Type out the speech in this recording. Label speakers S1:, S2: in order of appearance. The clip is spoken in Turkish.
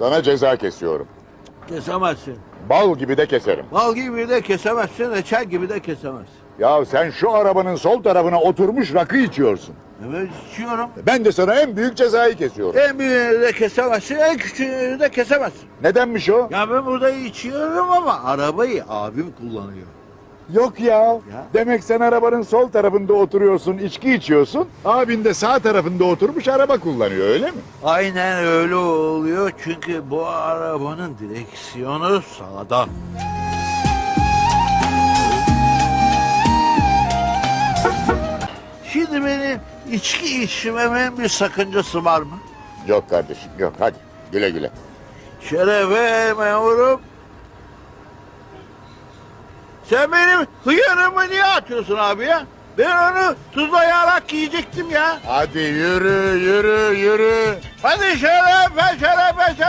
S1: Sana ceza kesiyorum.
S2: Kesemezsin.
S1: Bal gibi de keserim.
S2: Bal gibi de kesemezsin, reçel gibi de kesemezsin.
S1: Ya sen şu arabanın sol tarafına oturmuş rakı içiyorsun.
S2: Evet içiyorum.
S1: Ben de sana en büyük cezayı kesiyorum.
S2: En büyüğünü de kesemezsin, en küçüğünü de kesemezsin.
S1: Nedenmiş o?
S2: Ya ben burada içiyorum ama arabayı abim kullanıyor.
S1: Yok ya.
S2: Ya.
S1: Demek sen arabanın sol tarafında oturuyorsun, içki içiyorsun. Abin de sağ tarafında oturmuş araba kullanıyor öyle mi?
S2: Aynen öyle oluyor çünkü bu arabanın direksiyonu sağda. Şimdi benim içki içmemin bir sakıncası var mı?
S1: Yok kardeşim yok hadi güle güle.
S2: Şerefe memurum. Sen benim hıyarımı niye atıyorsun abi ya? Ben onu tuzlayarak yiyecektim ya.
S1: Hadi yürü yürü yürü.
S2: Hadi şerefe şerefe şerefe.